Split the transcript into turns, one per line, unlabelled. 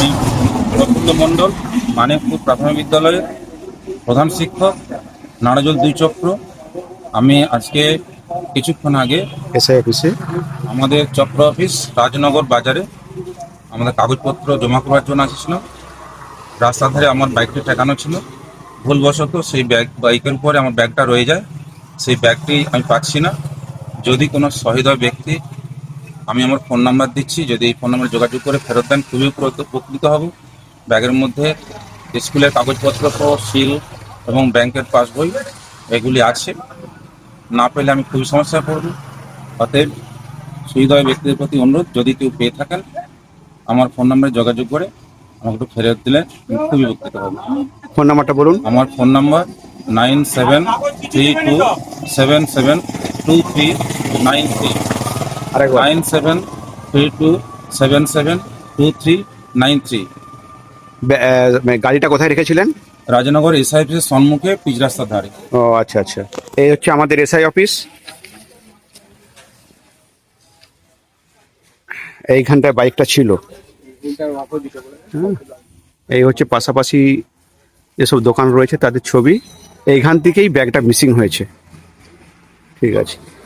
আমি প্রফুল্ল মণ্ডল মানিকপুর প্রাথমিক বিদ্যালয়ের প্রধান শিক্ষক নাড়াজল দুই চক্র। আমি আজকে কিছুক্ষণ আগে
এসআই অফিসে।
আমাদের চক্র অফিস রাজনগর বাজারে আমাদের কাগজপত্র জমা করার জন্য আসছিলাম রাস্তার ধারে আমার বাইকটি ঠেকানো ছিল। ভুলবশত সেই ব্যাগ বাইকের উপরে আমার ব্যাগটা রয়ে যায়। সেই ব্যাগটি আমি পাচ্ছি না। যদি কোনো সহৃদয় ব্যক্তি আমি আমার ফোন নাম্বার দিচ্ছি যদি এই ফোন নাম্বারে যোগাযোগ করে ফেরত দেন খুবই উপকৃত- হব। ব্যাগের মধ্যে স্কুলের কাগজপত্র সহ সিল এবং ব্যাংকের পাসবই এগুলি আছে। না পেলে আমি খুবই সমস্যায় পড়ব। অতএব সুবিধা ব্যক্তিদের প্রতি অনুরোধ যদি কেউ পেয়ে থাকেন আমার ফোন নাম্বারে যোগাযোগ করে আমাকে একটু ফেরত দিলে আমি খুবই উপকৃত হব।
ফোন নাম্বারটা বলুন।
আমার phone number nine seven three two seven seven two three nine three
আরেকবার।
Nine seven three two seven seven two three nine three.
বে- মানে গাড়িটা কোথায় রেখেছিলেন?
রাজনগর এসআইপির সম্মুখে পিচ রাস্তার ধারে।
ও আচ্ছা আচ্ছা। এই হচ্ছে আমাদের এসআই অফিস। এইখানটায় বাইকটা ছিল। হ্যাঁ। এই হচ্ছে পাশাপাশি যেসব দোকান রয়েছে তাদের ছবি। এইখান থেকেই ব্যাগটা মিসিং হয়েছে। ঠিক আছে।